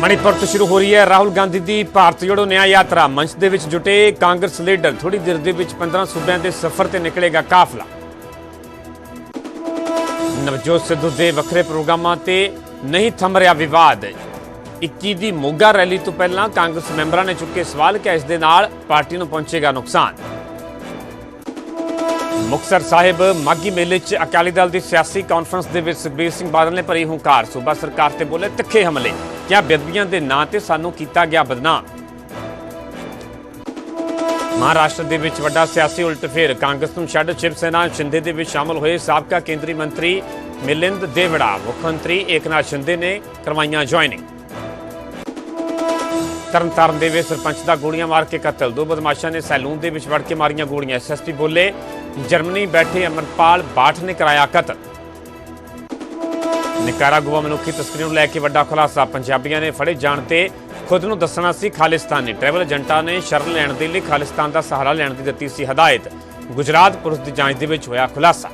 ਮਣੀਪੁਰ ਤੋਂ ਸ਼ੁਰੂ ਹੋ ਰਹੀ ਹੈ ਰਾਹੁਲ ਗਾਂਧੀ ਦੀ ਭਾਰਤ ਜੋੜੋ ਨਿਆਂ ਯਾਤਰਾ। ਮੰਚ ਦੇ ਵਿੱਚ ਜੁਟੇ ਕਾਂਗਰਸ ਲੀਡਰ ਥੋੜੀ ਦੇਰ ਦੇ ਵਿੱਚ 15 ਸੂਬਿਆਂ ਦੇ ਸਫ਼ਰ ਤੇ ਨਿਕਲੇਗਾ ਕਾਫਲਾ। ਨਵਜੋਤ ਸਿੱਧੂ ਦੇ ਵੱਖਰੇ ਪ੍ਰੋਗਰਾਮਾਂ ਤੇ ਨਹੀਂ ਥੰਮ ਰਿਹਾ ਵਿਵਾਦ। 21 ਦੀ ਮੋਗਾ ਰੈਲੀ ਤੋਂ ਪਹਿਲਾਂ ਕਾਂਗਰਸ ਮੈਂਬਰਾਂ ਨੇ ਚੁੱਕੇ ਸਵਾਲ ਕਿ ਇਸ ਦੇ ਨਾਲ ਪਾਰਟੀ ਨੂੰ ਪਹੁੰਚੇਗਾ ਨੁਕਸਾਨ? ਮੁਕਤਸਰ ਸਾਹਿਬ ਮਾਗੀ ਮੇਲੇ 'ਚ ਅਕਾਲੀ ਦਲ ਦੀ ਸਿਆਸੀ ਕਾਨਫਰੰਸ ਦੇ ਵਿੱਚ ਸੁਖਬੀਰ ਸਿੰਘ ਬਾਦਲ ਨੇ ਭਰੀ ਹੰਕਾਰ। ਸੂਬਾ ਸਰਕਾਰ ਤੇ ਬੋਲੇ ਤਿੱਖੇ ਹਮਲੇ। ਕਿਹਾ ਬੇਦਬੀਆਂ ਦੇ ਨਾਂ ਤੇ ਸਾਨੂੰ ਕੀਤਾ ਗਿਆ ਬਦਨਾਮ? ਮਹਾਰਾਸ਼ਟਰ ਦੇ ਵਿੱਚ ਵੱਡਾ ਸਿਆਸੀ ਉਲਟਫੇਰ ਕਾਂਗਰਸ ਨੂੰ ਛੱਡ ਸ਼ਿਵ ਸੈਨਾ, ਸ਼ਿੰਦੇ ਦੇ ਵਿੱਚ ਸ਼ਾਮਲ ਹੋਏ ਸਾਬਕਾ ਕੇਂਦਰੀ ਮੰਤਰੀ ਮਿਲਿੰਦ ਦੇਵੜਾ। ਮੁੱਖ ਮੰਤਰੀ ਏਕਨਾਥ ਸ਼ਿੰਦੇ ਨੇ ਕਰਵਾਈਆਂ ਜੁਆਇਨਿੰਗ ਤਰਨਤਾਰਨ ਦੇ ਵਿੱਚ ਸਰਪੰਚ ਦਾ ਗੋਲੀਆਂ ਮਾਰ ਕੇ ਕਤਲ। ਦੋ ਬਦਮਾਸ਼ਾਂ ਨੇ ਸੈਲੂਨ ਦੇ ਵਿੱਚ ਵੜ ਕੇ ਮਾਰੀਆਂ ਗੋਲੀਆਂ। ਐਸਐਸਪੀ ਬੋਲੇ ਜਰਮਨੀ ਬੈਠੇ ਅਮਰਪਾਲ ਬਾਠ ਨੇ ਕਰਾਇਆ ਕਤਲ। ਨਿਕਾਰਾਗੁਆ ਮਨੁੱਖੀ ਤਸਕਰੀ ਨੂੰ ਲੈ ਕੇ ਵੱਡਾ ਖੁਲਾਸਾ। ਪੰਜਾਬੀਆਂ ਨੇ ਫੜੇ ਜਾਣ ਤੇ ਖੁਦ ਨੂੰ ਦੱਸਣਾ ਸੀ ਖਾਲਿਸਤਾਨੀ। ਟਰੈਵਲ ਏਜੰਟਾਂ ਨੇ ਸ਼ਰਨ ਲੈਣ ਦੇ ਲਈ ਖਾਲਿਸਤਾਨ ਦਾ ਸਹਾਰਾ ਲੈਣ ਦੀ ਦਿੱਤੀ ਸੀ ਹਦਾਇਤ। ਗੁਜਰਾਤ ਪੁਲਿਸ ਦੀ ਜਾਂਚ ਦੇ ਵਿੱਚ ਹੋਇਆ ਖੁਲਾਸਾ।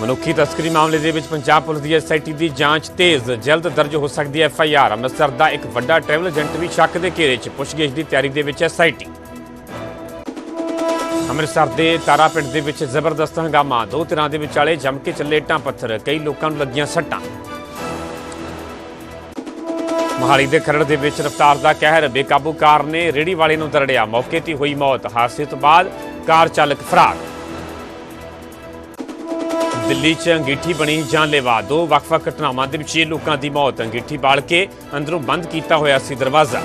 ਮਨੁੱਖੀ ਤਸਕਰੀ ਮਾਮਲੇ ਦੇ ਵਿੱਚ ਪੰਜਾਬ ਪੁਲਿਸ ਦੀ ਐਸਆਈਟੀ ਦੀ ਜਾਂਚ ਤੇਜ਼। ਜਲਦ ਦਰਜ ਹੋ ਸਕਦੀ ਹੈ ਐਫਆਈਆਰ ਅੰਮ੍ਰਿਤਸਰ ਦਾ ਇੱਕ ਵੱਡਾ ਟਰੈਵਲ ਏਜੰਟ ਵੀ ਸ਼ੱਕ ਦੇ ਘੇਰੇ 'ਚ। ਪੁੱਛਗਿੱਛ ਦੀ ਤਿਆਰੀ ਦੇ ਵਿੱਚ ਐਸਆਈਟੀ ਅੰਮ੍ਰਿਤਸਰ ਦੇ ਤਾਰਾ ਪਿੰਡ ਦੇ ਵਿੱਚ ਜ਼ਬਰਦਸਤ ਹੰਗਾਮਾ। ਦੋ ਧਿਰਾਂ ਦੇ ਵਿਚਾਲੇ ਜੰਮ ਕੇ ਚੱਲੇ ਟਾਂ ਪੱਥਰ। ਕਈ ਲੋਕਾਂ ਨੂੰ ਲੱਗੀਆਂ ਸੱਟਾਂ। ਮੋਹਾਲੀ ਦੇ ਖਰੜ ਦੇ ਵਿੱਚ ਰਫ਼ਤਾਰ ਦਾ ਕਹਿਰ। ਬੇਕਾਬੂ ਕਾਰ ਨੇ ਰੇੜੀ ਵਾਲੇ ਨੂੰ ਦਰੜਿਆ। ਮੌਕੇ ਤੇ ਹੋਈ ਮੌਤ। ਹਾਦਸੇ ਤੋਂ ਬਾਅਦ ਕਾਰ ਚਾਲਕ ਫਰਾਰ। ਦਿੱਲੀ 'ਚ ਅੰਗੀਠੀ ਬਣੀ ਜਾਨਲੇਵਾ। ਦੋ ਵੱਖ-ਵੱਖ ਘਟਨਾਵਾਂ ਦੇ ਵਿੱਚ ਇਹ ਲੋਕਾਂ ਦੀ ਮੌਤ। ਅੰਗੀਠੀ ਬਾਲ ਕੇ ਅੰਦਰੋਂ ਬੰਦ ਕੀਤਾ ਹੋਇਆ ਸੀ ਦਰਵਾਜ਼ਾ।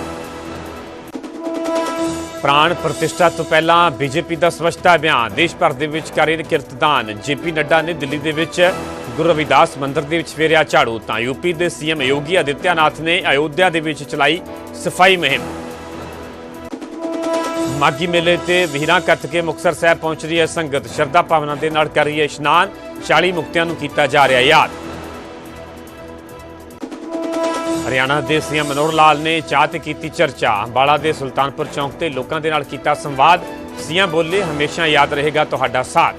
ਪ੍ਰਾਣ ਪ੍ਰਤਿਸ਼ਠਾ ਤੋਂ ਪਹਿਲਾਂ ਬੀਜੇਪੀ ਦਾ ਸਵੱਛਤਾ ਅਭਿਆਨ। ਦੇਸ਼ ਭਰ ਦੇ ਵਿੱਚ ਕਰ ਰਹੇ ਕਿਰਤਦਾਨ। ਜੇਪੀ ਨੱਡਾ ਨੇ ਦਿੱਲੀ ਦੇ ਵਿੱਚ ਗੁਰੂ ਰਵਿਦਾਸ ਮੰਦਿਰ ਦੇ ਵਿੱਚ ਫੇਰਿਆ ਝਾੜੂ। ਤਾਂ ਯੂਪੀ ਦੇ ਸੀਐਮ ਯੋਗੀ ਆਦਿੱਤਿਆਨਾਥ ਨੇ ਅਯੋਧਿਆ ਦੇ ਵਿੱਚ ਚਲਾਈ ਸਫ਼ਾਈ ਮੁਹਿੰਮ। ਮਾਗੀ ਮੇਲੇ ਤੇ ਵੀਰਾਂ ਕੱਤ ਕੇ ਮੁਕਤਸਰ ਸਾਹਿਬ ਪਹੁੰਚ ਰਹੀ ਹੈ ਸੰਗਤ। ਸ਼ਰਧਾ ਭਾਵਨਾ ਦੇ ਨਾਲ ਕਰ ਰਹੀ ਹੈ ਇਸ਼ਨਾਨ। 40 ਮੁਕਤਿਆਂ ਨੂੰ ਕੀਤਾ ਜਾ ਰਿਹਾ ਯਾਦ। ਹਰਿਆਣਾ ਦੇ ਸੀਐਮ ਮਨੋਹਰ ਲਾਲ ਨੇ ਚਾਹ ਤੇ ਕੀਤੀ ਚਰਚਾ। ਅੰਬਾਲਾ ਦੇ ਸੁਲਤਾਨਪੁਰ ਚੌਂਕ ਤੇ ਲੋਕਾਂ ਦੇ ਨਾਲ ਕੀਤਾ ਸੰਵਾਦ। ਸੀਐਮ ਬੋਲੇ, ਹਮੇਸ਼ਾ ਯਾਦ ਰਹੇਗਾ ਤੁਹਾਡਾ ਸਾਥ।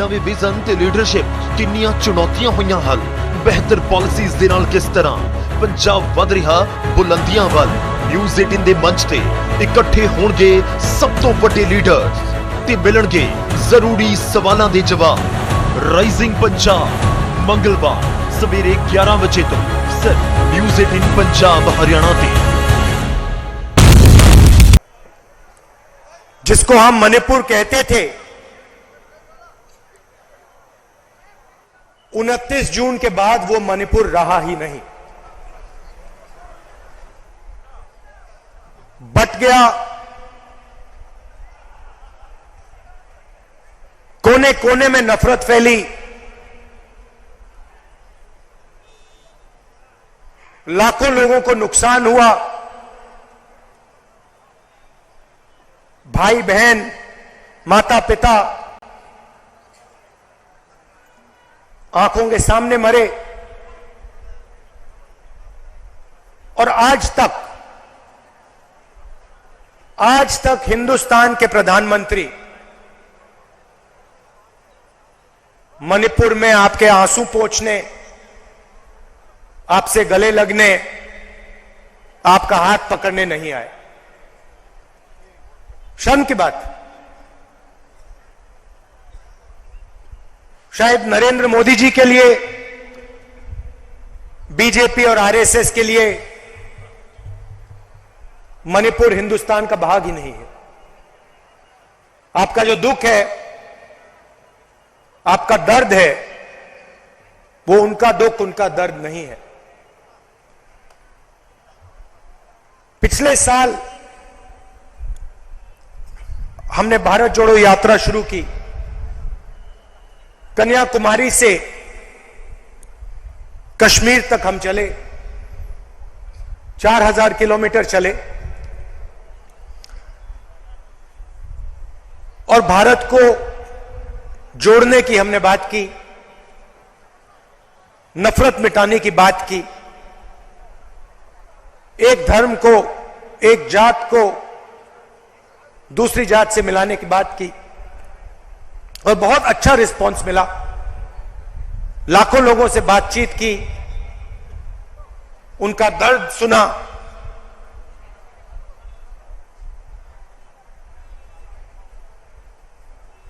ਨਵੇਂ ਵਿਜ਼ਨ ਤੇ ਲੀਡਰਸ਼ਿਪ, ਕਿੰਨੀਆਂ ਚੁਣੌਤੀਆਂ ਹੋਈਆਂ ਹਨ। ਬਿਹਤਰ ਪਾਲਿਸੀਜ਼ ਦੇ ਨਾਲ ਕਿਸ ਤਰ੍ਹਾਂ? ਪੰਜਾਬ ਵਧ ਰਿਹਾ ਬੁਲੰਦੀਆਂ ਵੱਲ। ਨਿਊਜ਼ 18 ਦੇ ਮੰਚ ਤੇ ਇਕੱਠੇ ਹੋਣਗੇ ਸਭ ਤੋਂ ਵੱਡੇ ਲੀਡਰਸ ਤੇ ਮਿਲਣਗੇ ਜ਼ਰੂਰੀ ਸਵਾਲਾਂ ਦੇ ਜਵਾਬ ਰਾਈਜ਼ਿੰਗ ਪੰਜਾਬ ਮੰਗਲਵਾਰ ਸਵੇਰੇ 11 ਵਜੇ ਤੋਂ ਸਿਰਫ ਨਿਊਜ਼ 18 ਪੰਜਾਬ ਹਰਿਆਣਾ ਤੇ जिसको हम मणिपुर कहते थे 29 जून के बाद वो मणिपुर रहा ही नहीं बट गया। कोने कोने में नफरत फैली। लाखों लोगों को नुकसान हुआ। भाई बहन माता पिता आँखों के सामने मरे। और आज तक आज तक हिंदुस्तान के प्रधानमंत्री मणिपुर में आपके आँसू पोछने, आपसे गले लगने, आपका हाथ पकड़ने नहीं आए। शर्म की बात। शायद नरेंद्र मोदी जी के लिए, बीजेपी और आरएसएस के लिए मणिपुर हिंदुस्तान का भाग ही नहीं है। आपका जो दुख है, आपका दर्द है, वो उनका दुख, उनका दर्द नहीं है। पिछले साल हमने भारत जोड़ो यात्रा शुरू की। कन्याकुमारी से कश्मीर तक हम चले। चार हज़ार किलोमीटर चले। और भारत को जोड़ने की हमने बात की, नफरत मिटाने की बात की। एक धर्म को, एक जात को दूसरी जात से मिलाने की बात की और बहुत अच्छा रिस्पांस मिला। लाखों लोगों से बातचीत की, उनका दर्द सुना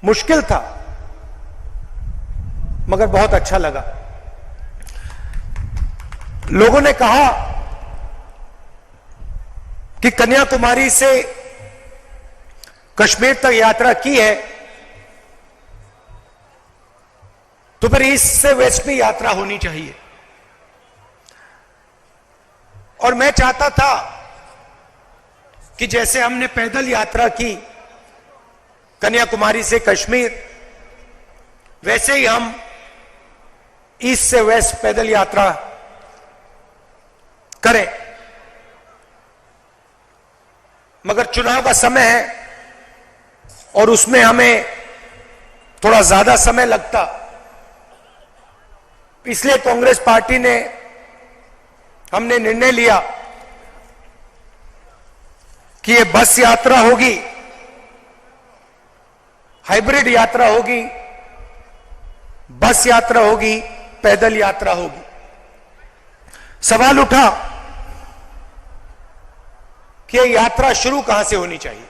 मुश्किल था, मगर बहुत अच्छा लगा। लोगों ने कहा कि कन्याकुमारी से कश्मीर तक यात्रा की है तो फिर ईस्ट से वेस्ट भी यात्रा होनी चाहिए। और मैं चाहता था कि जैसे हमने पैदल यात्रा की कन्याकुमारी से कश्मीर। वैसे ही हम ईस्ट से वेस्ट पैदल यात्रा करें। मगर चुनाव का समय है और उसमें हमें थोड़ा ज़्यादा समय लगता। इसलिए कांग्रेस पार्टी ने हमने निर्णय लिया कि ये बस यात्रा होगी। हाइब्रिड यात्रा होगी, बस यात्रा होगी, पैदल यात्रा होगी। सवाल उठा कि यात्रा शुरू कहाँ से होनी चाहिए?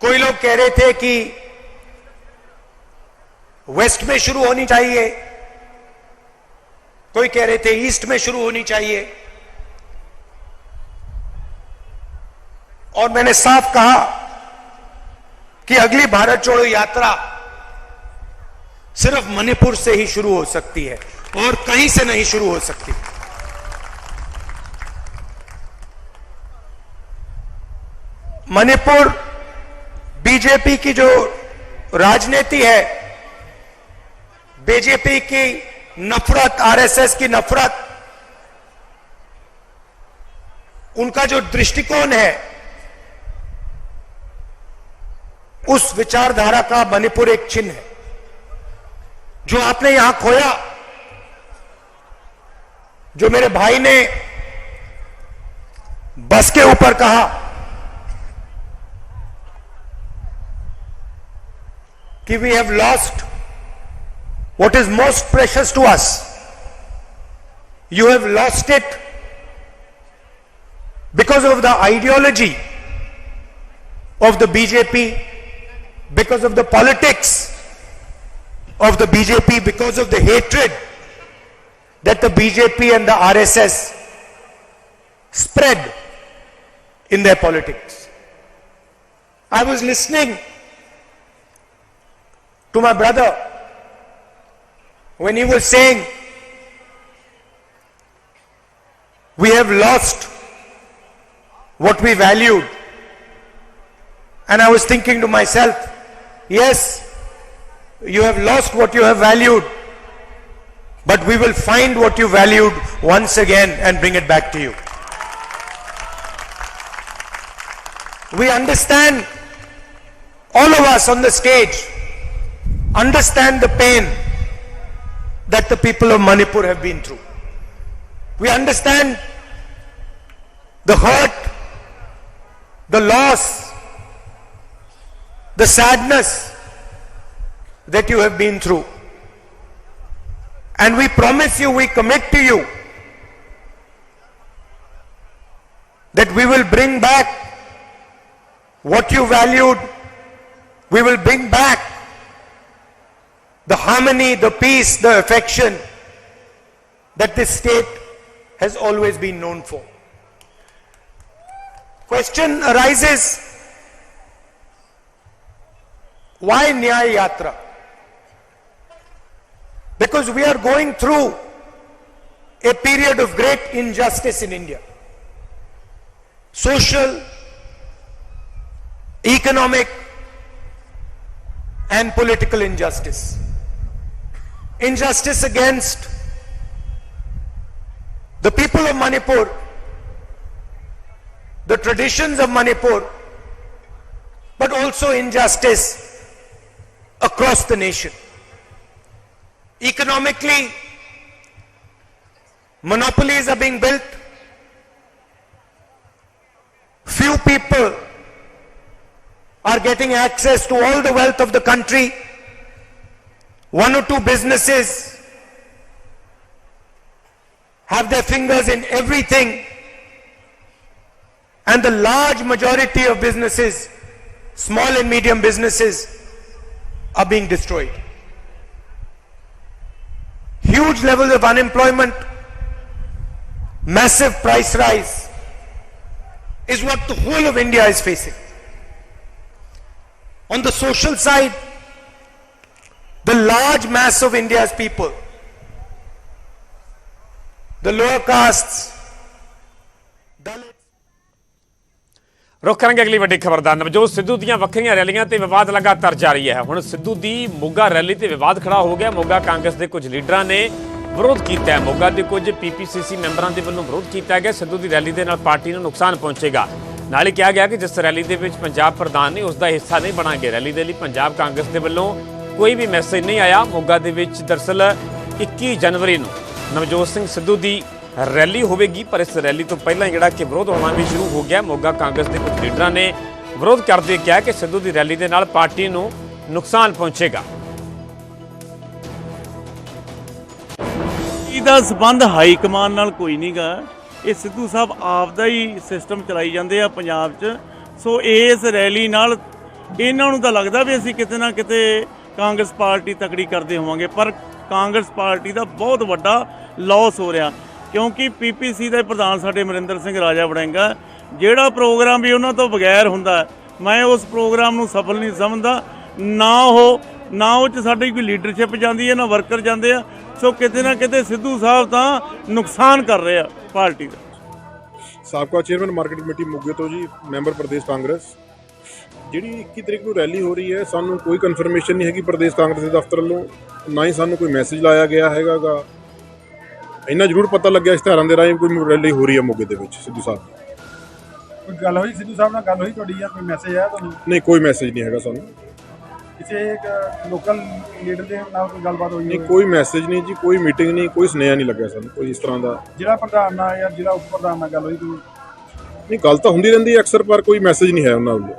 कोई लोग कह रहे थे कि वेस्ट में शुरू होनी चाहिए, कोई कह रहे थे ईस्ट में शुरू होनी चाहिए। और मैंने साफ़ कहा कि अगली भारत जोड़ो यात्रा सिर्फ़ मणिपुर से ही शुरू हो सकती है और कहीं से नहीं शुरू हो सकती। मणिपुर बीजेपी की जो राजनीति है, बीजेपी की नफरत, आरएसएस की नफरत, उनका जो दृष्टिकोण है उस विचारधारा का मणिपुर एक चिन्ह है, जो आपने यहाँ खोया, जो मेरे भाई ने बस के ऊपर कहा, कि we have lost what is most precious to us you have lost it because of the ideology of the BJP because of the politics of the BJP, because of the hatred that the BJP and the RSS spread in their politics. I was listening to my brother when he was saying, We have lost what we valued. And I was thinking to myself, Yes, you have lost what you have valued, but we will find what you valued once again and bring it back to you. We understand, all of us on the stage, understand the pain that the people of Manipur have been through. We understand the hurt, the loss, the sadness that you have been through. And we promise you, we commit to you that we will bring back what you valued, we will bring back the harmony, the peace, the affection that this state has always been known for. Question arises why Nyaya Yatra? Because we are going through a period of great injustice in India. Social, economic, and political injustice injustice against the people of Manipur, the traditions of Manipur, but also injustice across the nation. Economically, monopolies are being built. Few people are getting access to all the wealth of the country. One or two businesses have their fingers in everything. And the large majority of businesses, small and medium businesses, are being destroyed. Huge levels of unemployment, massive price rise is what the whole of India is facing. On the social side, the large mass of India's people, the lower castes, ਰੁਕ ਕਰਾਂਗੇ ਅਗਲੀ ਵੱਡੀ ਖਬਰ ਦਾ। ਨਵਜੋਤ ਸਿੱਧੂ ਦੀਆਂ ਵੱਖਰੀਆਂ ਰੈਲੀਆਂ ਤੇ ਵਿਵਾਦ ਲਗਾਤਾਰ ਜਾਰੀ ਹੈ। ਹੁਣ ਸਿੱਧੂ ਦੀ ਮੋਗਾ ਰੈਲੀ ਤੇ ਵਿਵਾਦ ਖੜਾ ਹੋ ਗਿਆ। ਮੋਗਾ ਕਾਂਗਰਸ ਦੇ ਕੁਝ ਲੀਡਰਾਂ ਨੇ ਵਿਰੋਧ ਕੀਤਾ ਹੈ। ਮੋਗਾ ਦੇ ਕੁਝ ਪੀਪੀਸੀਸੀ ਮੈਂਬਰਾਂ ਦੇ ਵੱਲੋਂ ਵਿਰੋਧ ਕੀਤਾ ਗਿਆ। ਸਿੱਧੂ ਦੀ ਰੈਲੀ ਦੇ ਨਾਲ ਪਾਰਟੀ ਨੂੰ ਨੁਕਸਾਨ ਪਹੁੰਚੇਗਾ। ਨਾਲ ਹੀ ਕਿਹਾ ਗਿਆ ਕਿ ਜਿਸ ਰੈਲੀ ਦੇ ਵਿੱਚ ਪੰਜਾਬ ਪ੍ਰਧਾਨ ਨੇ, ਉਸ ਦਾ ਹਿੱਸਾ ਨਹੀਂ ਬਣਾਂਗੇ। ਰੈਲੀ ਦੇ ਲਈ ਪੰਜਾਬ ਕਾਂਗਰਸ ਦੇ ਵੱਲੋਂ ਕੋਈ ਵੀ ਮੈਸੇਜ ਨਹੀਂ ਆਇਆ। ਮੋਗਾ ਦੇ ਵਿੱਚ ਦਰਸਲ 21 ਜਨਵਰੀ ਨੂੰ ਨਵਜੋਤ ਸਿੰਘ ਸਿੱਧੂ ਦੀ ਰੈਲੀ ਹੋਵੇਗੀ, ਪਰ ਇਸ ਰੈਲੀ ਤੋਂ ਪਹਿਲਾਂ ਜਿਹੜਾ ਕਿ ਵਿਰੋਧ ਹੋਣਾ ਵੀ ਸ਼ੁਰੂ ਹੋ ਗਿਆ। ਮੋਗਾ ਕਾਂਗਰਸ ਦੇ ਕੁਝ ਲੀਡਰਾਂ ਨੇ ਵਿਰੋਧ ਕਰਦੇ ਕਿਹਾ ਕਿ ਸਿੱਧੂ ਦੀ ਰੈਲੀ ਦੇ ਨਾਲ ਪਾਰਟੀ ਨੂੰ ਨੁਕਸਾਨ ਪਹੁੰਚੇਗਾ। ਇਹਦਾ ਸਬੰਧ ਹਾਈ ਕਮਾਨ ਨਾਲ ਕੋਈ ਨਹੀਂਗਾ। ਇਹ ਸਿੱਧੂ ਸਾਹਿਬ ਆਪ ਦਾ ਹੀ ਸਿਸਟਮ ਚਲਾਈ ਜਾਂਦੇ ਆ ਪੰਜਾਬ 'ਚ। ਸੋ ਇਸ ਰੈਲੀ ਨਾਲ ਇਹਨਾਂ ਨੂੰ ਤਾਂ ਲੱਗਦਾ ਵੀ ਅਸੀਂ ਕਿਤੇ ਨਾ ਕਿਤੇ ਕਾਂਗਰਸ ਪਾਰਟੀ ਤਕੜੀ ਕਰਦੇ ਹੋਵਾਂਗੇ, ਪਰ ਕਾਂਗਰਸ ਪਾਰਟੀ ਦਾ ਬਹੁਤ ਵੱਡਾ ਲਾਸ ਹੋ ਰਿਹਾ। ਕਿਉਂਕਿ ਪੀਪੀਸੀ ਦੇ ਪ੍ਰਧਾਨ ਸਾਡੇ ਮਰਿੰਦਰ ਸਿੰਘ ਰਾਜਾ ਵੜਿੰਗਾ, ਜਿਹੜਾ ਪ੍ਰੋਗਰਾਮ ਵੀ ਉਹਨਾਂ ਤੋਂ ਬਗੈਰ ਹੁੰਦਾ, ਮੈਂ ਉਸ ਪ੍ਰੋਗਰਾਮ ਨੂੰ ਸਫਲ ਨਹੀਂ ਸਮਝਦਾ। ਨਾ ਉਹ ਨਾ ਉਹ ਚ ਸਾਡੀ ਕੋਈ ਲੀਡਰਸ਼ਿਪ ਜਾਂਦੀ ਹੈ, ਨਾ ਵਰਕਰ ਜਾਂਦੇ ਆ। ਸੋ ਕਿਤੇ ਨਾ ਕਿਤੇ ਸਿੱਧੂ ਸਾਹਿਬ ਤਾਂ ਨੁਕਸਾਨ ਕਰ ਰਹੇ ਆ ਪਾਰਟੀ ਦਾ। ਸਾਬਕਾ ਚੇਅਰਮੈਨ ਮਾਰਕੀਟ ਕਮੇਟੀ ਮੋਗੇ ਤੋਂ ਜੀ, ਮੈਂਬਰ ਪ੍ਰਦੇਸ਼ ਕਾਂਗਰਸ। ਜਿਹੜੀ 21 ਤਰੀਕ ਨੂੰ ਰੈਲੀ ਹੋ ਰਹੀ ਹੈ, ਸਾਨੂੰ ਕੋਈ ਕਨਫਰਮੇਸ਼ਨ ਨਹੀਂ ਹੈਗੀ ਪ੍ਰਦੇਸ਼ ਕਾਂਗਰਸ ਦੇ ਦਫ਼ਤਰ ਵੱਲੋਂ। ਨਾ ਹੀ ਸਾਨੂੰ ਕੋਈ ਮੈਸੇਜ ਲਾਇਆ ਗਿਆ ਹੈਗਾਗਾ। ਇੰਨਾ ਜ਼ਰੂਰ ਪਤਾ ਲੱਗਿਆ ਇਸ਼ਤਿਹਾਰਾਂ ਦੇ ਰਾਹੀਂ ਕੋਈ ਰੈਲੀ ਹੋ ਰਹੀ ਹੈ ਮੋਗੇ ਦੇ ਵਿੱਚ ਸਿੱਧੂ ਸਾਹਿਬ। ਕੋਈ ਗੱਲ ਹੋਈ? ਸਿੱਧੂ ਸਾਹਿਬ ਨਾਲ ਗੱਲ ਹੋਈ ਤੁਹਾਡੀ ਜਾਂ ਕੋਈ ਮੈਸੇਜ ਆਇਆ ਤੁਹਾਨੂੰ? ਨਹੀਂ ਕੋਈ ਮੈਸੇਜ ਨਹੀਂ ਹੈਗਾ ਸਾਨੂੰ। ਕਿਸੇ ਇੱਕ ਲੋਕਲ ਲੀਡਰ ਦੇ ਨਾਲ ਕੋਈ ਗੱਲਬਾਤ ਹੋਈ ਨਹੀਂ ਹੋਵੇ? ਕੋਈ ਮੈਸੇਜ ਨਹੀਂ ਜੀ ਕੋਈ ਮੀਟਿੰਗ ਨਹੀਂ ਕੋਈ ਸੁਨੇਹਾ ਨਹੀਂ ਲੱਗਿਆ ਸਾਨੂੰ ਕੋਈ ਇਸ ਤਰ੍ਹਾਂ ਦਾ। ਜਿਹੜਾ ਪ੍ਰਧਾਨ ਨਾਲ ਜਾਂ ਜਿਹੜਾ ਉਪ ਪ੍ਰਧਾਨ ਨਾਲ ਗੱਲ ਹੋਈ ਕੋਈ? ਨਹੀਂ ਗੱਲ ਤਾਂ ਹੁੰਦੀ ਰਹਿੰਦੀ ਹੈ ਅਕਸਰ ਪਰ ਕੋਈ ਮੈਸੇਜ ਨਹੀਂ ਹੈ ਉਹਨਾਂ ਵੱਲੋਂ।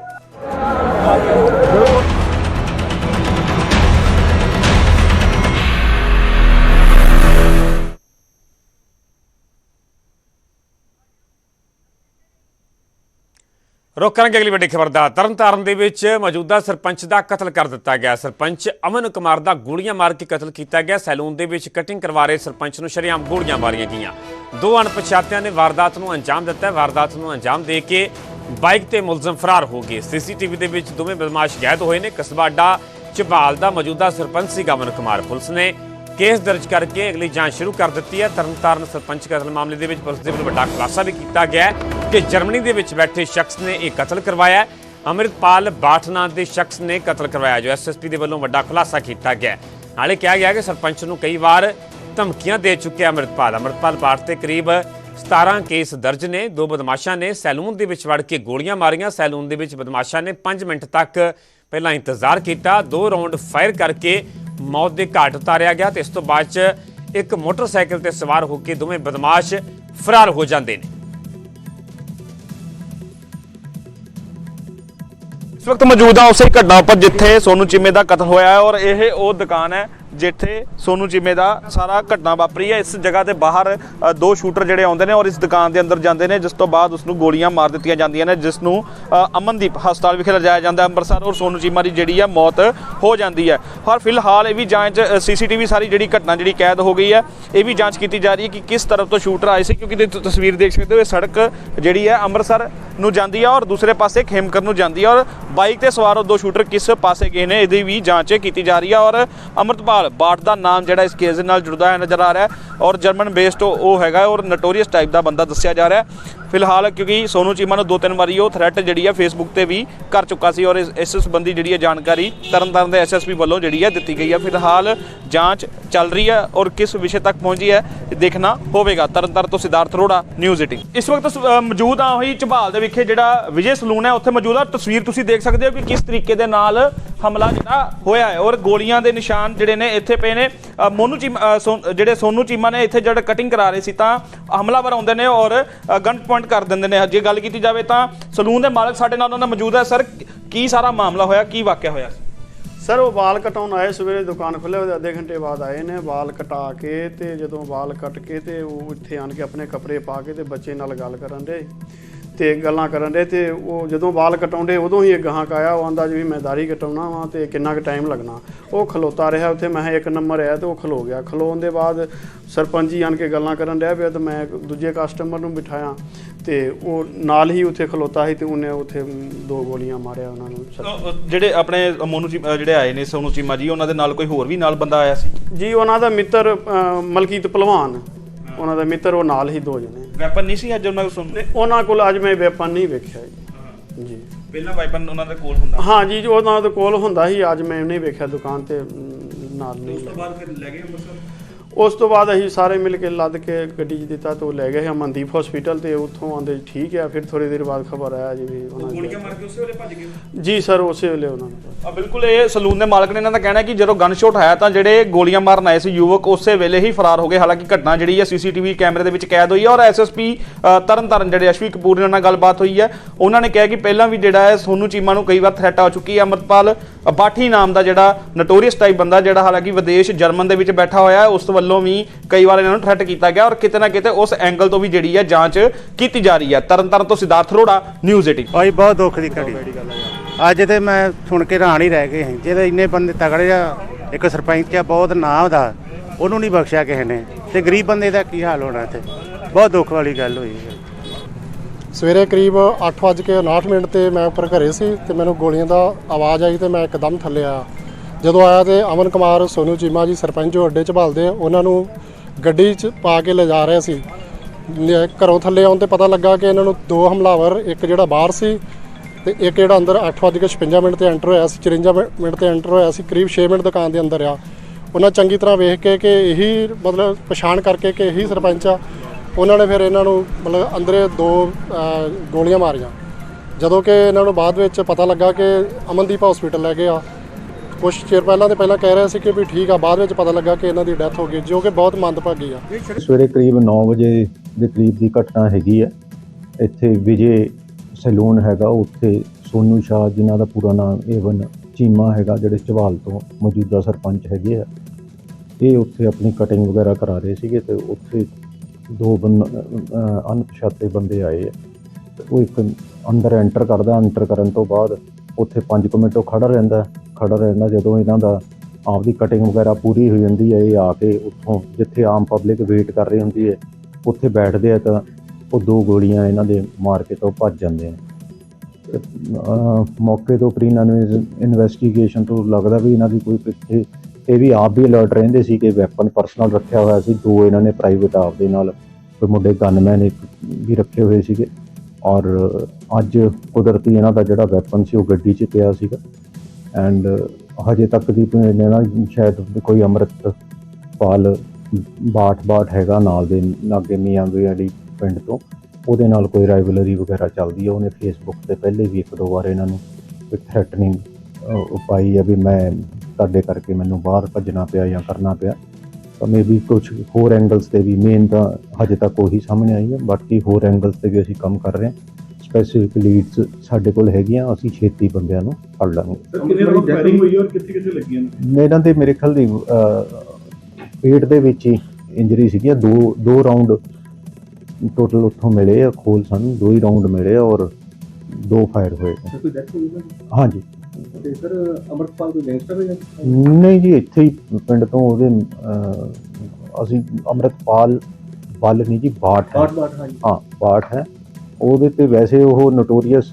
ਰੁਕ ਕਰਾਂਗੇ ਅਗਲੀ ਵੱਡੀ ਖਬਰ ਦਾ। ਤਰਨਤਾਰਨ ਦੇ ਵਿੱਚ ਮੌਜੂਦਾ ਸਰਪੰਚ ਦਾ ਕਤਲ ਕਰ ਦਿੱਤਾ ਗਿਆ। ਸਰਪੰਚ ਅਮਨ ਕੁਮਾਰ ਦਾ ਗੋਲੀਆਂ ਮਾਰ ਕੇ ਕਤਲ ਕੀਤਾ ਗਿਆ। ਸੈਲੂਨ ਦੇ ਵਿੱਚ ਕਟਿੰਗ ਕਰਵਾ ਰਹੇ ਸਰਪੰਚ ਨੂੰ ਸ਼ਰੇਆਮ ਗੋਲੀਆਂ ਮਾਰੀਆਂ ਗਈਆਂ। ਦੋ ਅਣਪਛਾਤਿਆਂ ਨੇ ਵਾਰਦਾਤ ਨੂੰ ਅੰਜਾਮ ਦਿੱਤਾ। ਵਾਰਦਾਤ ਨੂੰ ਅੰਜਾਮ ਦੇ ਕੇ ਬਾਈਕ ਤੇ ਮੁਲਜ਼ਮ ਫਰਾਰ ਹੋ ਗਏ। ਸੀਸੀਟੀਵੀ ਦੇ ਵਿੱਚ ਦੋਵੇਂ ਬਦਮਾਸ਼ ਗੈਦ ਹੋਏ ਨੇ। ਕਸਬਾਡਾ ਅੱਡਾ ਝਬਾਲ ਦਾ ਮੌਜੂਦਾ ਸਰਪੰਚ ਸੀਗਾ ਅਮਨ ਕੁਮਾਰ। ਪੁਲਿਸ ਨੇ ਕੇਸ ਦਰਜ ਕਰਕੇ ਅਗਲੀ ਜਾਂਚ ਸ਼ੁਰੂ ਕਰ ਦਿੱਤੀ ਹੈ। ਤਰਨਤਾਰਨ ਸਰਪੰਚ ਕਤਲ ਮਾਮਲੇ ਦੇ ਵਿੱਚ ਪੁਲਿਸ ਦੇ ਵੱਲੋਂ ਵੱਡਾ ਖੁਲਾਸਾ ਵੀ ਕੀਤਾ ਗਿਆ ਕਿ ਜਰਮਨੀ ਦੇ ਵਿੱਚ ਬੈਠੇ ਸ਼ਖਸ ਨੇ ਇਹ ਕਤਲ ਕਰਵਾਇਆ ਹੈ। ਅੰਮ੍ਰਿਤਪਾਲ ਬਾਠ ਨਾਂ ਦੇ ਸ਼ਖਸ ਨੇ ਕਤਲ ਕਰਵਾਇਆ, ਜੋ ਐਸਐਸਪੀ ਦੇ ਵੱਲੋਂ ਵੱਡਾ ਖੁਲਾਸਾ ਕੀਤਾ ਗਿਆ ਨਾਲੇ ਕਿਹਾ ਗਿਆ ਕਿ ਸਰਪੰਚ ਨੂੰ ਕਈ ਵਾਰ ਧਮਕੀਆਂ ਦੇ ਚੁੱਕਿਆ ਅੰਮ੍ਰਿਤਪਾਲ। ਅੰਮ੍ਰਿਤਪਾਲ ਬਾਠ ਤੇ ਕਰੀਬ 17 ਕੇਸ ਦਰਜ ਨੇ, ਦੋ ਬਦਮਾਸ਼ਾਂ ਨੇ। ਸੈਲੂਨ ਦੇ ਵਿੱਚ ਵੜ ਕੇ ਗੋਲੀਆਂ ਮਾਰੀਆਂ। ਸੈਲੂਨ ਦੇ ਵਿੱਚ ਬਦਮਾਸ਼ਾਂ ਨੇ 5 ਮਿੰਟ ਤੱਕ ਪਹਿਲਾਂ ਇੰਤਜ਼ਾਰ ਕੀਤਾ। ਦੋ ਰਾਉਂਡ ਫਾਇਰ ਕਰਕੇ ਮੌਤ ਦੇ ਘਾਟ ਉਤਾਰਿਆ ਗਿਆ ਤੇ ਇਸ ਤੋਂ ਬਾਅਦ ਚ ਇੱਕ ਮੋਟਰਸਾਈਕਲ ਤੇ ਸਵਾਰ ਹੋ ਕੇ ਦੋਵੇਂ ਬਦਮਾਸ਼ ਫਰਾਰ ਹੋ ਜਾਂਦੇ ਨੇ। ਇਸ ਵਕਤ ਮੌਜੂਦ ਹਾਂ ਉਸੇ ਘਟਨਾ ਉੱਪਰ ਜਿੱਥੇ ਸੋਨੂ ਚੀਮੇ ਦਾ ਕਤਲ ਹੋਇਆ ਹੈ ਔਰ ਇਹ ਉਹ ਦੁਕਾਨ ਹੈ ਜਿੱਥੇ ਸੋਨੂ ਚੀਮੇ ਦਾ ਸਾਰਾ ਘਟਨਾ ਵਾਪਰੀ ਹੈ। ਇਸ ਜਗ੍ਹਾ ਤੇ ਬਾਹਰ ਦੋ ਸ਼ੂਟਰ ਜਿਹੜੇ ਆਉਂਦੇ ਨੇ ਔਰ ਇਸ ਦੁਕਾਨ ਦੇ ਅੰਦਰ ਜਾਂਦੇ ਨੇ, ਜਿਸ ਤੋਂ ਬਾਅਦ ਉਸ ਨੂੰ ਗੋਲੀਆਂ ਮਾਰ ਦਿੱਤੀਆਂ ਜਾਂਦੀਆਂ ਨੇ, ਜਿਸ ਨੂੰ ਅਮਨਦੀਪ ਹਸਪਤਾਲ ਵਿਖੇ ਲਿਜਾਇਆ ਜਾਂਦਾ ਅੰਮ੍ਰਿਤਸਰ ਔਰ ਸੋਨੂ ਚੀਮਾ ਦੀ ਜਿਹੜੀ ਹੈ ਮੌਤ ਹੋ ਜਾਂਦੀ ਹੈ। ਔਰ ਫਿਲਹਾਲ ਇਹ ਵੀ ਜਾਂਚ ਸੀਸੀਟੀਵੀ ਸਾਰੀ ਜਿਹੜੀ ਘਟਨਾ ਜਿਹੜੀ ਕੈਦ ਹੋ ਗਈ ਹੈ, ਇਹ ਵੀ ਜਾਂਚ ਕੀਤੀ ਜਾ ਰਹੀ ਹੈ ਕਿ ਕਿਸ ਤਰਫ ਤੋਂ ਸ਼ੂਟਰ ਆਏ ਸੀ, ਕਿਉਂਕਿ ਤੁਸੀਂ ਤਸਵੀਰ ਦੇਖ ਸਕਦੇ ਹੋ, ਇਹ ਸੜਕ ਜਿਹੜੀ ਹੈ ਅੰਮ੍ਰਿਤਸਰ ਨੂੰ ਜਾਂਦੀ ਹੈ ਔਰ ਦੂਸਰੇ ਪਾਸੇ ਖੇਮਕਰ ਨੂੰ ਜਾਂਦੀ ਹੈ ਔਰ ਬਾਈਕ ਤੇ ਸਵਾਰ ਉਹ ਦੋ ਸ਼ੂਟਰ ਕਿਸ ਪਾਸੇ ਗਏ ਨੇ, ਇਹਦੀ ਵੀ ਜਾਂਚ ਕੀਤੀ ਜਾ ਰਹੀ ਹੈ ਔਰ ਅਮਰਤਪਾਲ ਬਾਟ ਦਾ ਨਾਮ ਜਿਹੜਾ ਇਸ ਕੇਸ ਦੇ ਨਾਲ ਜੁੜਦਾ ਹੋਇਆ ਨਜ਼ਰ ਆ ਰਿਹਾ ਔਰ ਜਰਮਨ ਬੇਸਡ ਉਹ ਹੈਗਾ ਔਰ ਨਟੋਰੀਅਸ ਟਾਈਪ ਦਾ ਬੰਦਾ ਦੱਸਿਆ ਜਾ ਰਿਹਾ ਫਿਲਹਾਲ ਕਿਉਂਕਿ ਸੋਨੂ ਚੀਮਾ ਨੂੰ ਦੋ ਤਿੰਨ ਵਾਰੀ ਉਹ ਥ੍ਰੈਟ ਜਿਹੜੀ ਹੈ ਫੇਸਬੁੱਕ ਤੇ ਵੀ ਕਰ ਚੁੱਕਾ ਸੀ ਔਰ ਇਸ ਸੰਬੰਧੀ ਜਿਹੜੀ ਹੈ ਜਾਣਕਾਰੀ ਤਰਨਤਾਰਨ ਦੇ ਐਸਐਸਪੀ ਵੱਲੋਂ ਜਿਹੜੀ ਹੈ ਦਿੱਤੀ ਗਈ ਹੈ। ਫਿਲਹਾਲ ਜਾਂਚ ਚੱਲ ਰਹੀ ਹੈ ਔਰ ਕਿਸ ਵਿਸ਼ੇ ਤੱਕ ਪਹੁੰਚੀ ਹੈ ਦੇਖਣਾ ਹੋਵੇਗਾ। ਤਰਨਤਾਰਨ ਤੋਂ ਸਿਧਾਰਥ ਅਰੋੜਾ ਨਿਊਜ਼ 18 ਇਸ ਵਕਤ ਮੌਜੂਦ ਆ ਹੋਈ ਝਬਾਲ ਦੇ ਵਿਖੇ ਜਿਹੜਾ ਵਿਜੇ ਸਲੂਨ ਹੈ, ਉੱਥੇ ਮੌਜੂਦ ਆ। ਤਸਵੀਰ ਤੁਸੀਂ ਦੇਖ ਸਕਦੇ ਹੋ ਕਿ ਕਿਸ ਤਰੀਕੇ ਦੇ ਨਾਲ ਹਮਲਾ ਜਿਹੜਾ ਹੋਇਆ ਹੈ ਔਰ ਗੋਲੀਆਂ ਦੇ ਨਿਸ਼ਾਨ ਜਿਹੜੇ ਨੇ ਇੱਥੇ ਪਏ ਨੇ। ਮੋਨੂ ਚੀਮਾ ਸੋ- ਜਿਹੜੇ ਸੋਨੂ ਚੀਮਾ ਨੇ ਇੱਥੇ ਜਿਹੜਾ ਕਟਿੰਗ ਕਰਾ ਰਹੇ ਸੀ ਤਾਂ ਹਮਲਾਵਰ ਆਉਂਦੇ ਨੇ ਔਰ ਗਨ ਪੁਆਇੰਟ ਕਰ ਦਿੰਦੇ ਨੇ। ਜੇ ਗੱਲ ਕੀਤੀ ਜਾਵੇ ਤਾਂ ਸਲੂਨ ਦੇ ਮਾਲਕ ਸਾਡੇ ਨਾਲ ਉਹਨਾਂ ਨਾਲ ਮੌਜੂਦ ਹੈ। ਸਰ, ਕੀ ਸਾਰਾ ਮਾਮਲਾ ਹੋਇਆ? ਕੀ ਵਾਕਿਆ ਹੋਇਆ ਸਰ, ਉਹ ਵਾਲ ਕਟਾਉਣ ਆਏ ਸਵੇਰੇ, ਦੁਕਾਨ ਖੁੱਲੇ ਉਹਦੇ ਅੱਧੇ ਘੰਟੇ ਬਾਅਦ ਆਏ ਨੇ। ਵਾਲ ਕਟਾ ਕੇ ਤੇ ਜਦੋਂ ਵਾਲ ਕੱਟ ਕੇ ਤੇ ਉਹ ਇੱਥੇ ਆਣ ਕੇ ਆਪਣੇ ਕੱਪੜੇ ਪਾ ਕੇ ਤੇ ਬੱਚੇ ਨਾਲ ਗੱਲ ਕਰਨ ਦੇ। ਤੇ ਗੱਲਾਂ ਕਰਨ ਦੇ ਤੇ ਉਹ ਜਦੋਂ ਵਾਲ ਕਟਾਉਂਦੇ ਉਦੋਂ ਹੀ ਇੱਕ ਗਾਹਕ ਆਇਆ ਉਹ ਆਂਦਾ ਜੀ ਵੀ ਮੈਂ ਦਾੜੀ ਕਟਾਉਣਾ ਵਾ ਤੇ ਕਿੰਨਾ ਕੁ ਟਾਈਮ ਲੱਗਣਾ। ਉਹ ਖਲੋਤਾ ਰਿਹਾ ਉੱਥੇ ਮੈਂ ਇੱਕ ਨੰਬਰ ਆਇਆ ਤੇ ਉਹ ਖਲੋ ਗਿਆ। ਖਲੋਣ ਦੇ ਬਾਅਦ ਸਰਪੰਚ ਜੀ ਆਣ ਕੇ ਗੱਲਾਂ ਕਰਨ ਡਿਆ ਪਿਆ ਤੇ ਮੈਂ ਦੂਜੇ ਕਸਟਮਰ ਨੂੰ ਬਿਠਾਇਆ ਤੇ ਉਹ ਨਾਲ ਹੀ ਉੱਥੇ ਖਲੋਤਾ ਸੀ ਤੇ ਉਹਨੇ ਉੱਥੇ ਦੋ ਗੋਲੀਆਂ ਮਾਰਿਆ ਉਹਨਾਂ ਨੂੰ। ਜਿਹੜੇ ਆਪਣੇ ਮੋਨੂ ਜਿਹੜੇ ਆਏ ਨੇ ਸੋਨੂ ਚੀਮਾ ਜੀ ਉਹਨਾਂ ਦੇ ਨਾਲ ਕੋਈ ਹੋਰ ਵੀ ਨਾਲ ਬੰਦਾ ਆਇਆ ਸੀ? ਜੀ ਉਹਨਾਂ ਦਾ ਮਿੱਤਰ ਮਲਕੀਤ ਪਹਿਲਵਾਨ ਉਹਨਾਂ ਦਾ ਮਿੱਤਰ ਉਹ ਨਾਲ ਹੀ ਦੋ ਜਣੇ ਵੈਪਨ ਨਹੀਂ ਸੀ ਅੱਜ ਉਹਨਾਂ ਕੋਲ ਸੁਣ ਤੇ ਉਹਨਾਂ ਕੋਲ ਅੱਜ ਮੈਂ ਵੈਪਨ ਨਹੀਂ ਵੇਖਿਆ ਜੀ। ਜੀ। ਪਹਿਲਾਂ ਵੈਪਨ ਉਹਨਾਂ ਦੇ ਕੋਲ ਹੁੰਦਾ। ਹਾਂ ਜੀ ਜੋ ਉਹਨਾਂ ਦੇ ਕੋਲ ਹੁੰਦਾ ਸੀ ਅੱਜ ਮੈਂ ਨਹੀਂ ਵੇਖਿਆ ਦੁਕਾਨ ਤੇ ਨਾਲ ਨਹੀਂ ਲੱਗਾ। ਬਾਅਦ ਫਿਰ ਲੈ ਗਏ ਅੰਮ੍ਰਿਤਸਰ? ਉਸ ਤੋਂ ਬਾਅਦ ਅਸੀਂ ਸਾਰੇ ਮਿਲ ਕੇ ਲੱਦ ਕੇ ਗੱਡੀ 'ਚ ਦਿੱਤਾ ਤੇ ਉਹ ਲੈ ਗਏ ਅਮਨਦੀਪ ਹਸਪੀਟਲ ਤੇ ਉੱਥੋਂ ਆਂਦੇ ਠੀਕ ਆ ਫਿਰ ਥੋੜੀ ਦੇਰ ਬਾਅਦ ਖਬਰ ਆਇਆ ਜੀ ਵੀ ਉਹਨਾਂ ਦੀ ਗੋਲੀਆਂ ਮਾਰ ਕੇ ਉਸੇ ਵੇਲੇ ਭੱਜ ਗਏ? ਜੀ ਸਰ ਉਸੇ ਵੇਲੇ ਉਹਨਾਂ ਨੂੰ। ਆ ਬਿਲਕੁਲ ਇਹ ਸਲੂਨ ਦੇ ਮਾਲਕ ਨੇ ਇਹਨਾਂ ਦਾ ਕਹਿਣਾ ਹੈ ਕਿ ਜਦੋਂ ਗਨ ਸ਼ਾਟ ਆਇਆ ਤਾਂ ਜਿਹੜੇ ਗੋਲੀਆਂ ਮਾਰਨ ਆਏ ਸੀ ਯੁਵਕ ਉਸੇ ਵੇਲੇ ਹੀ ਫਰਾਰ ਹੋ ਗਏ। ਹਾਲਾਂਕਿ ਘਟਨਾ ਜਿਹੜੀ ਹੈ ਸੀਸੀਟੀਵੀ ਕੈਮਰੇ ਦੇ ਵਿੱਚ ਕੈਦ ਹੋਈ ਹੈ ਔਰ ਐਸਐਸਪੀ ਤਰਨਤਾਰਨ ਜਿਹੜੇ ਅਸ਼ਵੀ ਕਪੂਰ ਨਾਲ ਗੱਲਬਾਤ ਹੋਈ ਹੈ। ਉਹਨਾਂ ਨੇ ਕਿਹਾ ਕਿ ਪਹਿਲਾਂ ਵੀ ਜਿਹੜਾ ਹੈ ਸੋਨੂ ਚੀਮਾ ਨੂੰ ਕਈ ਵਾਰ ਥ੍ਰੈਟ ਆ ਚੁੱਕੀ ਹੈ ਅਮਰਪਾਲ ਬਾਠੀ ਨਾਮ ਦਾ ਜਿਹੜਾ ਨਟੋਰੀਅਸ ਟਾਈਪ ਬੰਦਾ ਜਿਹੜਾ ਹਾਲਾਂਕਿ ਵਿਦੇਸ਼ ਜਰਮਨ ਦੇ ਵਿੱਚ ਬੈਠਾ ਹੋਇਆ ਉਸ ਵੱਲੋਂ ਵੀ ਕਈ ਵਾਰ ਇਹਨਾਂ ਨੂੰ ਥ੍ਰੈਟ ਕੀਤਾ ਗਿਆ ਔਰ ਕਿਤੇ ਨਾ ਕਿਤੇ ਉਸ ਐਂਗਲ ਤੋਂ ਵੀ ਜਿਹੜੀ ਹੈ ਜਾਂਚ ਕੀਤੀ ਜਾ ਰਹੀ ਹੈ। ਤਰਨਤਾਰਨ ਤੋਂ ਸਿਧਾਰਥ ਰੋੜਾ ਨਿਊਜ਼ 18 ਭਾਈ, ਬਹੁਤ ਦੁੱਖ ਦੀ ਘੜੀ। ਅੱਜ ਤੇ ਮੈਂ ਸੁਣ ਕੇ ਹੈਰਾਨ ਹੀ ਰਹਿ ਗਏ ਹਾਂ। ਜਿਹਦੇ ਇੰਨੇ ਬੰਦੇ ਤਗੜੇ ਆ, ਇੱਕ ਸਰਪੰਚ ਆ, ਬਹੁਤ ਨਾਮ ਦਾ, ਉਹਨੂੰ ਨਹੀਂ ਬਖਸ਼ਿਆ ਕਿਸੇ ਨੇ। ਤੇ ਗਰੀਬ ਬੰਦੇ ਦਾ ਕੀ ਹਾਲ ਹੋਣਾ ਇੱਥੇ? ਬਹੁਤ ਦੁੱਖ ਵਾਲੀ ਗੱਲ ਹੋਈ ਹੈ। ਸਵੇਰੇ ਕਰੀਬ 8:59 ਮਿੰਟ ਤੇ ਮੈਂ ਉੱਪਰ ਘਰੇ ਸੀ ਤੇ ਮੈਨੂੰ ਗੋਲੀਆਂ ਦਾ ਆਵਾਜ਼ ਆਈ ਤੇ ਮੈਂ ਇੱਕਦਮ ਥੱਲੇ ਆਇਆ। ਜਦੋਂ ਆਇਆ ਤੇ ਅਮਨ ਕੁਮਾਰ, ਸੋਨੂ ਚੀਮਾ ਜੀ, ਸਰਪੰਚ ਜੋ ਅੱਡੇ 'ਚ ਭਾਲਦੇ ਉਹਨਾਂ ਨੂੰ ਗੱਡੀ 'ਚ ਪਾ ਕੇ ਲਿਜਾ ਰਹੇ ਸੀ। ਘਰੋਂ ਥੱਲੇ ਆਉਣ ਤੇ ਪਤਾ ਲੱਗਾ ਕਿ ਇਹਨਾਂ ਨੂੰ ਦੋ ਹਮਲਾਵਰ, ਇੱਕ ਜਿਹੜਾ ਬਾਹਰ ਸੀ ਤੇ ਇੱਕ ਜਿਹੜਾ ਅੰਦਰ 8:56 ਮਿੰਟ ਤੇ ਐਂਟਰ ਹੋਇਆ ਸੀ 54 ਮਿੰਟ ਤੇ ਐਂਟਰ ਹੋਇਆ ਸੀ, ਕਰੀਬ 6 ਮਿੰਟ ਦੁਕਾਨ ਦੇ ਅੰਦਰ ਆ। ਉਹਨਾਂ ਚੰਗੀ ਤਰ੍ਹਾਂ ਵੇਖ ਕੇ ਕਿ ਇਹੀ ਮਤਲਬ ਪਛਾਣ ਕਰਕੇ ਕਿ ਇਹੀ ਸਰਪੰਚ ਆ। ਉਹਨਾਂ ਨੇ ਫਿਰ ਇਹਨਾਂ ਨੂੰ ਮਤਲਬ ਅੰਦਰੇ ਦੋ ਗੋਲੀਆਂ ਮਾਰੀਆਂ। ਜਦੋਂ ਕਿ ਇਹਨਾਂ ਨੂੰ ਬਾਅਦ ਵਿੱਚ ਪਤਾ ਲੱਗਾ ਕਿ ਅਮਨਦੀਪ ਹਸਪੀਟਲ ਲੈ ਗਏ ਆ। ਕੁਝ ਚਿਰ ਪਹਿਲਾਂ ਤੇ ਪਹਿਲਾਂ ਕਹਿ ਰਹੇ ਸੀ ਕਿ ਵੀ ਠੀਕ ਆ, ਬਾਅਦ ਵਿੱਚ ਪਤਾ ਲੱਗਾ ਕਿ ਇਹਨਾਂ ਦੀ ਡੈਥ ਹੋ ਗਈ, ਜੋ ਕਿ ਬਹੁਤ ਮੰਦਭਾਗੀ ਆ। ਸਵੇਰੇ ਕਰੀਬ 9 ਵਜੇ ਦੇ ਕਰੀਬ ਦੀ ਘਟਨਾ ਹੈਗੀ ਆ। ਇੱਥੇ ਵਿਜੇ ਸੈਲੂਨ ਹੈਗਾ, ਉੱਥੇ ਸੋਨੂ ਸ਼ਾਹ ਜਿਨ੍ਹਾਂ ਦਾ ਪੂਰਾ ਨਾਮ ਏਵਨ ਚੀਮਾ ਹੈਗਾ, ਜਿਹੜੇ ਝਵਾਲ ਤੋਂ ਮੌਜੂਦਾ ਸਰਪੰਚ ਹੈਗੇ ਆ। ਇਹ ਉੱਥੇ ਆਪਣੀ ਕਟਿੰਗ ਵਗੈਰਾ ਕਰਾ ਰਹੇ ਸੀਗੇ ਤੇ ਉੱਥੇ ਦੋ ਬੰਦ ਅਣਪਛਾਤੇ ਬੰਦੇ ਆਏ ਉਹ ਇੱਕ ਅੰਦਰ ਐਂਟਰ ਕਰਦਾ ਐਂਟਰ ਕਰਨ ਤੋਂ ਬਾਅਦ ਉੱਥੇ 5 ਮਿੰਟ ਉਹ ਖੜਾ ਰਹਿੰਦਾ ਖੜਾ ਰਹਿੰਦਾ ਜਦੋਂ ਇਹਨਾਂ ਦਾ ਆਪਦੀ ਕਟਿੰਗ ਵਗੈਰਾ ਪੂਰੀ ਹੋ ਜਾਂਦੀ ਹੈ ਇਹ ਆ ਕੇ ਉੱਥੋਂ ਜਿੱਥੇ ਆਮ ਪਬਲਿਕ ਵੇਟ ਕਰ ਰਹੀ ਹੁੰਦੀ ਹੈ ਉੱਥੇ ਬੈਠਦੇ ਆ ਤਾਂ ਉਹ ਦੋ ਗੋਲੀਆਂ ਇਹਨਾਂ ਦੇ ਮਾਰ ਕੇ ਤੋਂ ਭੱਜ ਜਾਂਦੇ ਆ। ਤੇ, ਅਹ, ਮੌਕੇ ਤੋਂ ਪ੍ਰੀ ਇਨਵੈਸਟੀਗੇਸ਼ਨ ਤੋਂ ਲੱਗਦਾ ਵੀ ਇਹਨਾਂ ਦੀ ਕੋਈ ਪਿੱਛੇ ਇਹ ਵੀ ਆਪ ਵੀ ਅਲਰਟ ਰਹਿੰਦੇ ਸੀ ਕਿ ਵੈਪਨ ਪਰਸਨਲ ਰੱਖਿਆ ਹੋਇਆ ਸੀ, ਦੋ ਇਹਨਾਂ ਨੇ ਪ੍ਰਾਈਵੇਟ ਆਪ ਦੇ ਨਾਲ ਕੋਈ ਮੁੰਡੇ ਗਨਮੈਨ ਇੱਕ ਵੀ ਰੱਖੇ ਹੋਏ ਸੀਗੇ ਔਰ ਅੱਜ ਕੁਦਰਤੀ ਇਹਨਾਂ ਦਾ ਜਿਹੜਾ ਵੈਪਨ ਸੀ ਉਹ ਗੱਡੀ 'ਚ ਪਿਆ ਸੀਗਾ ਐਂਡ ਹਜੇ ਤੱਕ ਦੀ ਇਹਨਾਂ ਨਾਲ ਸ਼ਾਇਦ ਕੋਈ ਅੰਮ੍ਰਿਤ ਪਾਲ ਬਾਠ ਬਾਠ ਹੈਗਾ ਨਾਲ ਦੇ ਲਾਗੇ ਮੀਆਂ ਵਾਲੀ ਪਿੰਡ ਤੋਂ, ਉਹਦੇ ਨਾਲ ਕੋਈ ਰਾਈਵਲਰੀ ਵਗੈਰਾ ਚੱਲਦੀ ਹੈ ਉਹਨੇ ਫੇਸਬੁੱਕ ਤੇ ਪਹਿਲੇ ਵੀ ਇੱਕ ਦੋ ਵਾਰ ਇਹਨਾਂ ਨੂੰ ਕੋਈ ਥ੍ਰੈਟਨਿੰਗ ਪਾਈ ਆ ਵੀ ਮੈਂ ਤੁਹਾਡੇ ਕਰਕੇ ਮੈਨੂੰ ਬਾਹਰ ਭੱਜਣਾ ਪਿਆ ਜਾਂ ਕਰਨਾ ਪਿਆ। ਤਾਂ ਮੇਬੀ ਕੁਝ ਹੋਰ ਐਂਗਲਸ ਤੇ ਵੀ ਮੇਨ ਤਾਂ ਹਜੇ ਤੱਕ ਉਹੀ ਸਾਹਮਣੇ ਆਈ ਹੈ। ਬਾਕੀ ਹੋਰ ਐਂਗਲਸ ਤੇ ਵੀ ਅਸੀਂ ਕੰਮ ਕਰ ਰਹੇ ਹਾਂ। ਸਪੈਸੀਫਿਕ ਲੀਡਸ ਸਾਡੇ ਕੋਲ ਹੈਗੀਆਂ ਅਸੀਂ ਛੇਤੀ ਬੰਦਿਆਂ ਨੂੰ ਫੜ ਲਾਂਗੇ। ਕਿੰਨੇ ਰੌਂਡ ਫਾਇਰਿੰਗ ਹੋਈ ਔਰ ਕਿੱਥੇ ਕਿੱਥੇ ਲੱਗੀਆਂ ਨੇ? ਇਹਨਾਂ ਦੇ ਮੇਰੇ ਖਿਆਲ ਦੀ ਪੇਟ ਦੇ ਵਿੱਚ ਹੀ ਇੰਜਰੀ ਸੀਗੀ ਦੋ ਦੋ ਰਾਉਂਡ ਟੋਟਲ ਉੱਥੋਂ ਮਿਲੇ ਆ ਖੋਲ ਸਾਨੂੰ। ਦੋ ਹੀ ਰਾਉਂਡ ਮਿਲੇ ਔਰ ਦੋ ਫਾਇਰ ਹੋਏ ਹਾਂਜੀ। ਤੇ ਸਰ ਅਮਰਪਾਲ ਕੋਈ ਗੈਂਗਸਟਰ ਹੈ ਨਹੀਂ ਜੀ ਇੱਥੇ ਹੀ ਪਿੰਡ ਤੋਂ ਉਹਦੇ ਅਹ, ਅਸੀਂ ਅੰਮ੍ਰਿਤਪਾਲ ਬਲ ਨਹੀਂ ਜੀ ਬਾਠ ਹੈ। ਬਾਟ ਹਾਂਜੀ। ਹਾਂ ਬਾਠ ਹੈ। ਉਹਦੇ ਤੇ ਵੈਸੇ ਉਹ ਨੋਟੋਰੀਅਸ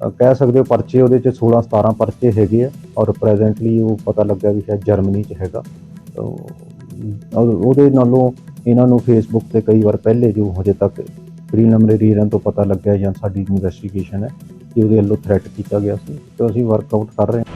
ਕਹਿ ਸਕਦੇ ਹੋ ਪਰਚੇ ਉਹਦੇ ਚ 16 17 ਪਰਚੇ ਹੈਗੇ ਆ ਔਰ ਪ੍ਰੈਜ਼ੈਂਟਲੀ ਉਹ ਪਤਾ ਲੱਗਾ ਵੀ ਸ਼ਾਇਦ ਜਰਮਨੀ ਚ ਹੈਗਾ। ਤਾਂ ਉਹ- ਉਹਦੇ ਨਾਲੋਂ ਇਹਨਾਂ ਨੂੰ ਫੇਸਬੁੱਕ ਤੇ ਕਈ ਵਾਰ ਪਹਿਲੇ ਜੋ ਹਜੇ ਤੱਕ ਪ੍ਰੀਲਿਮਿਨਰੀ ਰੀਰਨ ਤੋਂ ਪਤਾ ਲੱਗਿਆ ਜਾਂ ਸਾਡੀ ਇਨਵੈਸਟੀਗੇਸ਼ਨ ਹੈ ਕਿ ਉਹਦੇ ਵੱਲੋਂ ਥ੍ਰੈਟ ਕੀਤਾ ਗਿਆ ਸੀ ਤੇ ਅਸੀਂ ਵਰਕਆਊਟ ਕਰ ਰਹੇ ਹਾਂ।